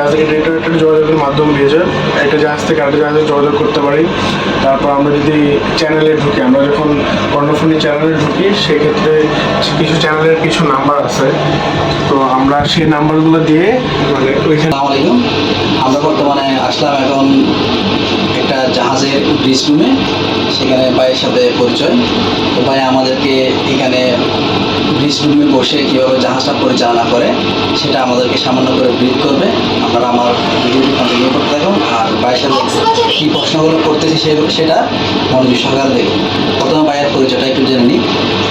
জাহাজের ডেটার একটা যোগাযোগের মাধ্যম দিয়েছে। একটা জাহাজ থেকে আরেকটা জাহাজে যোগাযোগ করতে পারি। তারপর আমরা যদি চ্যানেলে ঢুকি, আমরা যখন কর্ণফুনি চ্যানেলে ঢুকি, সেক্ষেত্রে কিছু চ্যানেলের কিছু নাম্বার আছে। তো আমরা সেই নাম্বারগুলো দিয়ে মানে ওইখানে আমরা বর্তমানে আসলাম এখন একটা জাহাজের ব্রিজ রুমে সেখানে ভাইয়ের সাথে পরিচয়। তো ভাই, আমাদেরকে এখানে ব্রিজ রুমে বসে কীভাবে জাহাজটা পরিচালনা করে, সেটা আমাদেরকে সামান্য করে ব্রিফ করবে। আপনারা আমার ভিডিওটি কন্টিনিউ করতে থাকুন, আর সাথে কী প্রশ্নগুলো করতেছি সে সেটা মনোযোগ সহকারে দেখুন। প্রথমে ভাইয়ের পরিচয়টা একটু জেনে নিই।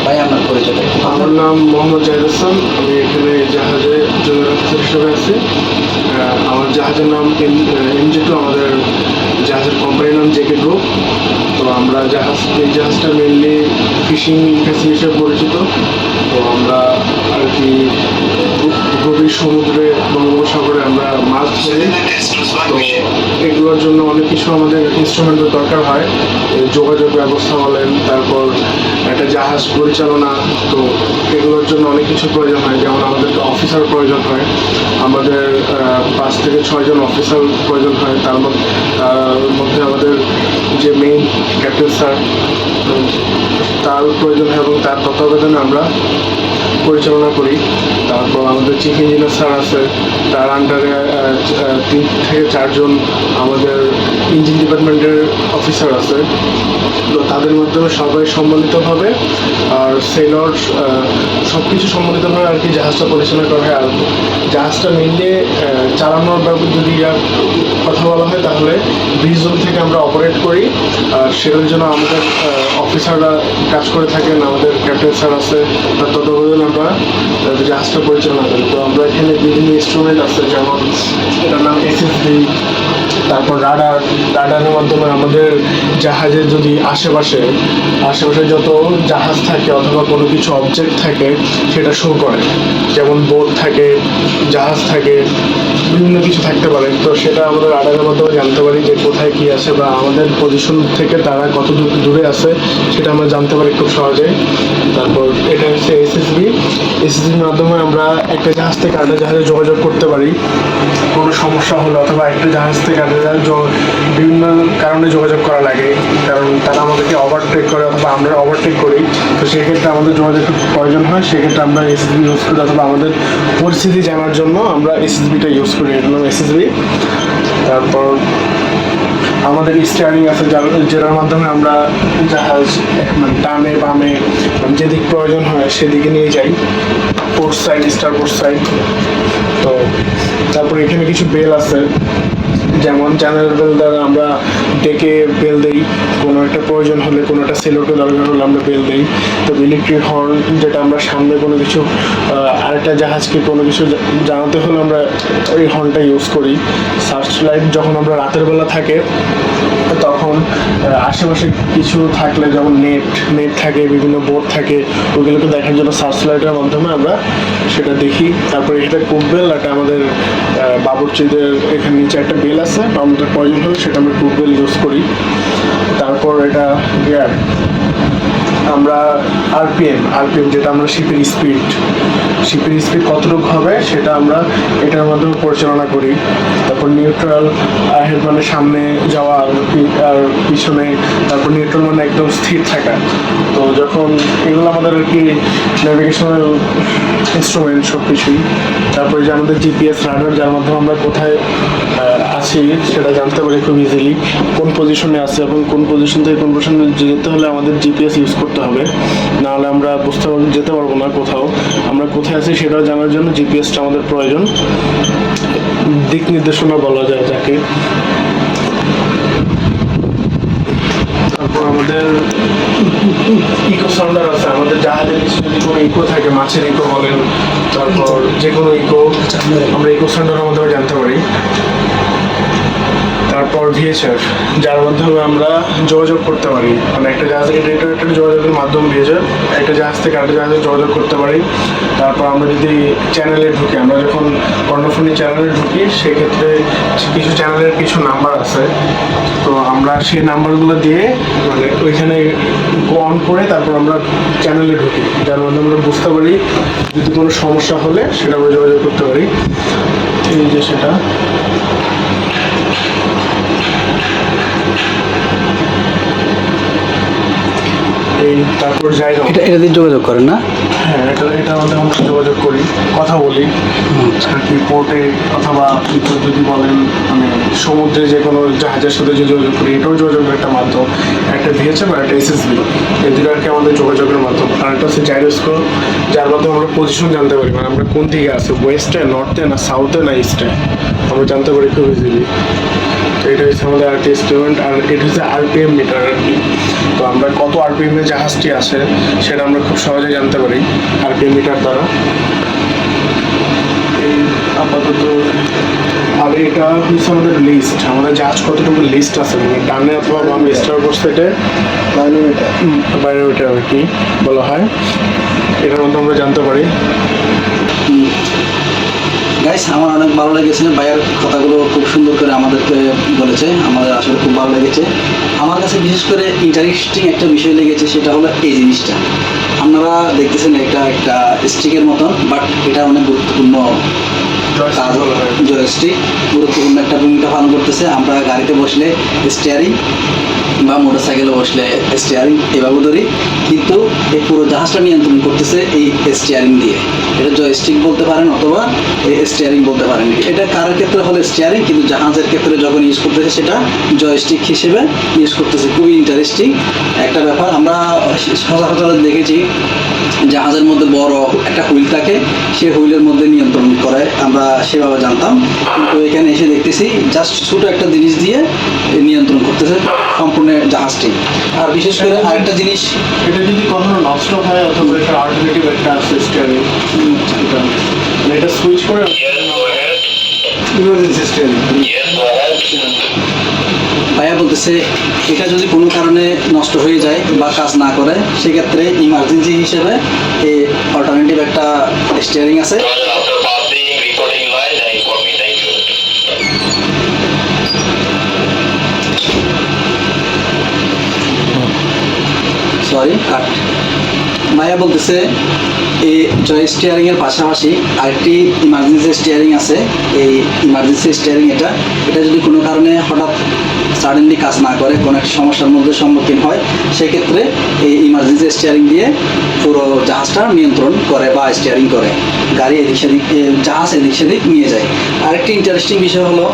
ভাই, আপনার পরিচয়টা আমার নাম মোহাম্মদ জাহিদ হাসান। আমি এখানে জাহাজে অফিসার হিসেবে আছি। আমার জাহাজের নাম এমজি টু আমাদের জাহাজের কোম্পানির নাম জেকে গ্রুপ। তো আমরা জাহাজ এই জাহাজটা মেনলি ফিশিং হিসেবে পরিচিত। তো আমরা আর কি গভীর সমুদ্রে বঙ্গোপসাগরে আমরা মাছ ধরি। তো এগুলোর জন্য অনেক কিছু আমাদের ইনস্ট্রুমেন্টের দরকার হয়। যোগাযোগ ব্যবস্থা বলেন, তারপর একটা জাহাজ পরিচালনা, তো এগুলোর জন্য অনেক কিছু প্রয়োজন হয়। যেমন আমাদেরকে অফিসার প্রয়োজন হয়। আমাদের পাঁচ থেকে ছয়জন অফিসার প্রয়োজন হয়। তার মধ্যে আমাদের যে মেইন ক্যাপ্টেন স্যার তার প্রয়োজন হয় এবং তার তত্ত্বাবধানে আমরা পরিচালনা করি। তারপর আমাদের চিফ ইঞ্জিনিয়ার স্যার আছে। তার আন্ডারে তিন থেকে চারজন আমাদের ইঞ্জিন ডিপার্টমেন্টের অফিসার আছে। তো তাদের মাধ্যমে সবাই সম্মিলিতভাবে আর সেলর সব কিছু সম্মিলিতভাবে আর কি জাহাজটা পরিচালনা করা হয়। আর জাহাজটা মেনলি চালানোর ব্যাপার যদি কথা বলা হয়, তাহলে জোন থেকে আমরা অপারেট করি। আর সেটার জন্য আমাদের অফিসাররা কাজ করে থাকেন। আমাদের ক্যাপ্টেন স্যার আছে, তার তত্ত্বাবধানে আমরা জাহাজটা পরিচালনা করি। তো আমরা এখানে বিভিন্ন ইনস্ট্রুমেন্ট আছে, যেমন এটার নাম এসএসডি তারপর রাডার, রাডারের মাধ্যমে আমাদের জাহাজের যদি আশেপাশে আশেপাশে যত জাহাজ থাকে অথবা কোনো কিছু অবজেক্ট থাকে, সেটা শো করে। যেমন বোট থাকে, জাহাজ থাকে বিভিন্ন কিছু থাকতে পারে। তো সেটা আমাদের রাডারের মাধ্যমে জানতে পারি যে কোথায় কি আছে বা আমাদের পজিশন থেকে তারা কত দূর- দূরে আছে, সেটা আমরা জানতে পারি খুব সহজে তারপর এটা হচ্ছে এসএসবি এসএসবির মাধ্যমে আমরা একটা জাহাজ থেকে আরেকটা জাহাজে যোগাযোগ করতে পারি। কোনো সমস্যা হলো অথবা একটা জাহাজ থেকে আরেকটা জাহাজ বিভিন্ন কারণে যোগাযোগ করা লাগে। ওভারটেক করে অথবা আমরা ওভারটেক করি, তো সেক্ষেত্রে আমাদের যোগাযোগ প্রয়োজন হয়, সেক্ষেত্রে আমরা এসএসবি ইউজ করি, অথবা আমাদের পরিস্থিতি জানার জন্য আমরা এসএসবিটা ইউজ করি। এটার নাম এসএসবি তারপর আমাদের স্টিয়ারিং আছে যেটার মাধ্যমে আমরা জাহাজ মানে ডানে বামে মানে যেদিক প্রয়োজন হয় সেদিকে নিয়ে যাই port side star port side তো তারপর এখানে কিছু বেল আছে। যেমন চ্যানেল বেল দ্বারা আমরা ডেকে বেল দেই, কোনো একটা প্রয়োজন হলে কোনো একটা সেলোকে দরকার হলে আমরা বেল দেই। তো ইলেকট্রিক হর্ন যেটা আমরা সামনে কোনো কিছু আরেকটা জাহাজকে কোনো কিছু জানাতে হলে আমরা ওই হর্নটা ইউজ করি। সার্চ লাইট যখন আমরা রাতের বেলা থাকে, তখন আশেপাশে কিছু থাকলে যেমন নেট নেট থাকে, বিভিন্ন বোর্ড থাকে, ওগুলোকে দেখার জন্য সার্চ লাইটের মাধ্যমে আমরা সেটা দেখি। তারপরে এটা কুক বেল একটা আমাদের বাবুর্চিদের এখানে নিচে একটা বেল আছে আমাদের প্রয়োজন হলে সেটা আমরা টুথবেল ইউজ করি। তারপর এটা গিয়ার আমরা আরপিএম আরপিএম যেটা আমরা শিপের স্পিড শিপের স্পিড কতটুকু হবে সেটা আমরা এটার মাধ্যমে পরিচালনা করি। তারপর নিউট্রাল আহের মানে সামনে যাওয়া আর পিছনে, তারপর নিউট্রাল মানে একদম স্থির থাকা। তো যখন এগুলো আমাদের আর কি ন্যাভিগেশনাল ইনস্ট্রুমেন্ট সব কিছুই তারপরে যে আমাদের জিপিএস রাডার যার মাধ্যমে আমরা কোথায় আছি সেটা জানতে পারি খুব ইজিলি কোন পজিশনে আছে এবং কোন পজিশন থেকে কোন পজিশনে যেতে হলে আমাদের জিপিএস ইউজ করতে হবে। নাহলে আমরা বুঝতে যেতে পারব না কোথাও। আমরা কোথায় আছি সেটাও জানার জন্য জিপিএসটা আমাদের প্রয়োজন। দিক নির্দেশনা বলা যায় যাকে তারপর আমাদের ইকো সাউন্ডার আছে। আমাদের জাহাজের নিচে যদি কোনো ইকো থাকে, মাছের ইকো বলেন, তারপর যে কোনো ইকো আমরা ইকো সাউন্ডারের মাধ্যমে জানতে পারি। তারপর ভিএচআর যার মাধ্যমে আমরা যোগাযোগ করতে পারি। মানে একটা জাহাজ থেকে ডেটা একটা যোগাযোগের মাধ্যম ভিএচআর একটা জাহাজ থেকে আরেকটা জাহাজে যোগাযোগ করতে পারি। তারপর আমরা যদি চ্যানেলে ঢুকি, আমরা যখন কর্ণফুনি চ্যানেলে ঢুকি, সেক্ষেত্রে কিছু চ্যানেলের কিছু নাম্বার আছে। তো আমরা সেই নাম্বারগুলো দিয়ে মানে ওইখানে অন করে তারপর আমরা চ্যানেলে ঢুকি। যার মাধ্যমে আমরা বুঝতে পারি যদি কোনো সমস্যা হলে সেটা আমরা যোগাযোগ করতে পারি। এই যে সেটা। তারপর হোক। এটা এটা দিয়ে যোগাযোগ করেন না? হ্যাঁ এটা এটার মধ্যে আমরা যোগাযোগ করি কথা বলি। আর কি পোর্টে অথবা যদি বলেন মানে সমুদ্রে যে কোনো জাহাজের সাথে যদি যোগাযোগ করি এটাও যোগাযোগের একটা মাধ্যম। একটা ভিএচএফ আর একটা এসএসবি এই দুটো আর কি আমাদের যোগাযোগের মাধ্যম। আর একটা হচ্ছে জাইরোস্কোপ যার মাধ্যমে আমরা পজিশন জানতে পারি। মানে আমরা কোন দিকে আছি ওয়েস্টে নর্থে না সাউথে না ইস্টে আমরা জানতে পারি খুব ইজিলি তো এটা হচ্ছে আমাদের আর এক্সপেরিমেন্ট আর এটা হচ্ছে আরপিএম মিটার আর কি তো আমরা কত আরপিএম এ জাহাজটি আসে সেটা আমরা খুব সহজে জানতে পারি আরপিএম মিটার দ্বারা। এই আপাতত আর এটা হচ্ছে আমাদের লিস্ট আমাদের জাহাজ কতটুকু লিস্ট আছে? মানে ডানে অথবা বামে স্টার সেটে বাইরে আর কি বলা হয়। এটার মধ্যে আমরা জানতে পারি। গাইস আমার অনেক ভালো লেগেছে। ভাইয়ের কথাগুলো খুব সুন্দর করে আমাদেরকে বলেছে। আমাদের আসলে খুব ভালো লেগেছে। আমার কাছে বিশেষ করে ইন্টারেস্টিং একটা বিষয় লেগেছে, সেটা হলো এই জিনিসটা। আপনারা দেখতেছেন এটা একটা স্টিকের মতন বাট এটা অনেক গুরুত্বপূর্ণ কাজ। জয়স্টিক গুরুত্বপূর্ণ একটা ভূমিকা পালন করতেছে। আমরা গাড়িতে বসলে স্টিয়ারিং বা মোটর সাইকেলে বসলে স্টিয়ারিং এভাবে ধরি। কিন্তু এই পুরো জাহাজটা নিয়ন্ত্রণ করতেছে এই স্টিয়ারিং দিয়ে। এটা জয়স্টিক বলতে পারেন অথবা স্টিয়ারিং বলতে পারেন। এটা কারের ক্ষেত্রে হলে স্টিয়ারিং কিন্তু জাহাজের ক্ষেত্রে যখন ইউজ করতেছে সেটা জয়স্টিক হিসেবে ইউজ করতেছে। খুবই ইন্টারেস্টিং একটা ব্যাপার। আমরা সচরাচর দেখেছি জাহাজের মধ্যে বড় একটা হুইল থাকে সেই হুইলের মধ্যে নিয়ন্ত্রণ করে। আমরা সেভাবে জানতাম। কিন্তু এখানে এসে দেখতেছি জাস্ট ছোট একটা জিনিস দিয়ে নিয়ন্ত্রণ করতেছে সম্পূর্ণ জাহাজটি। আর বিশেষ করে আরেকটা জিনিস, এটা যদি কখনো নষ্ট হয় অথবা এটা অল্টারনেটিভ একটা আছে স্টিয়ারিং ইমার্জেন্সি ভাইয়া বলতেছে, এটা যদি কোনো কারণে নষ্ট হয়ে যায় বা কাজ না করে, সেক্ষেত্রে ইমার্জেন্সি হিসেবে এই অল্টারনেটিভ একটা স্টিয়ারিং আছে. সরি কাট ভাইয়া বলতেছে এই জয় স্টিয়ারিং এর পাশাপাশি আরেকটি ইমার্জেন্সি স্টিয়ারিং আছে। এই ইমার্জেন্সি স্টিয়ারিং এটা। এটা যদি কোনো কারণে হঠাৎ সাডেনলি কাজ না করে, কোনো একটা সমস্যার মধ্যে সম্মুখীন হয়, সেক্ষেত্রে এই ইমার্জেন্সি স্টিয়ারিং দিয়ে পুরো জাহাজটা নিয়ন্ত্রণ করে বা স্টিয়ারিং করে। গাড়ি এদিক সেদিক জাহাজ এদিক সেদিক নিয়ে যায়। আরেকটি ইন্টারেস্টিং বিষয় হলো,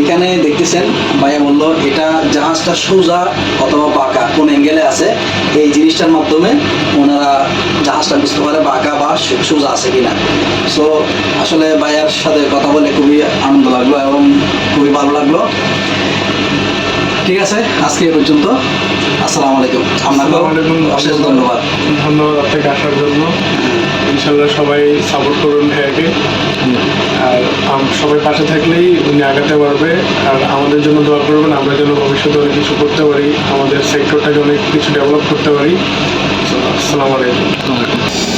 এখানে দেখতেছেন ভাইয়া বলল, এটা জাহাজটা সোজা অথবা বাঁকা, কোন অ্যাঙ্গেলে আছে? এই জিনিসটার মাধ্যমে ওনারা জাহাজটা বুঝতে পারে বাঁকা বা সোজা আছে কিনা। সো আসলে ভাইয়ার সাথে কথা বলে খুবই আনন্দ লাগল এবং খুবই ভালো লাগল। ঠিক আছে আজকে এ পর্যন্ত। আসসালামু আলাইকুম। আলাইকুম। অশেষ ধন্যবাদ। ধন্যবাদ আপনাকে আসার জন্য। ইনশাল্লাহ সবাই সাপোর্ট করুন ভাইয়াকে। আর সবাই পাশে থাকলেই উনি আগাতে পারবে। আর আমাদের জন্য দোয়া করবেন আমরা যেন ভবিষ্যতে অনেক কিছু করতে পারি আমাদের সেক্টরটাকে অনেক কিছু ডেভেলপ করতে পারি। আসসালামু আলাইকুম।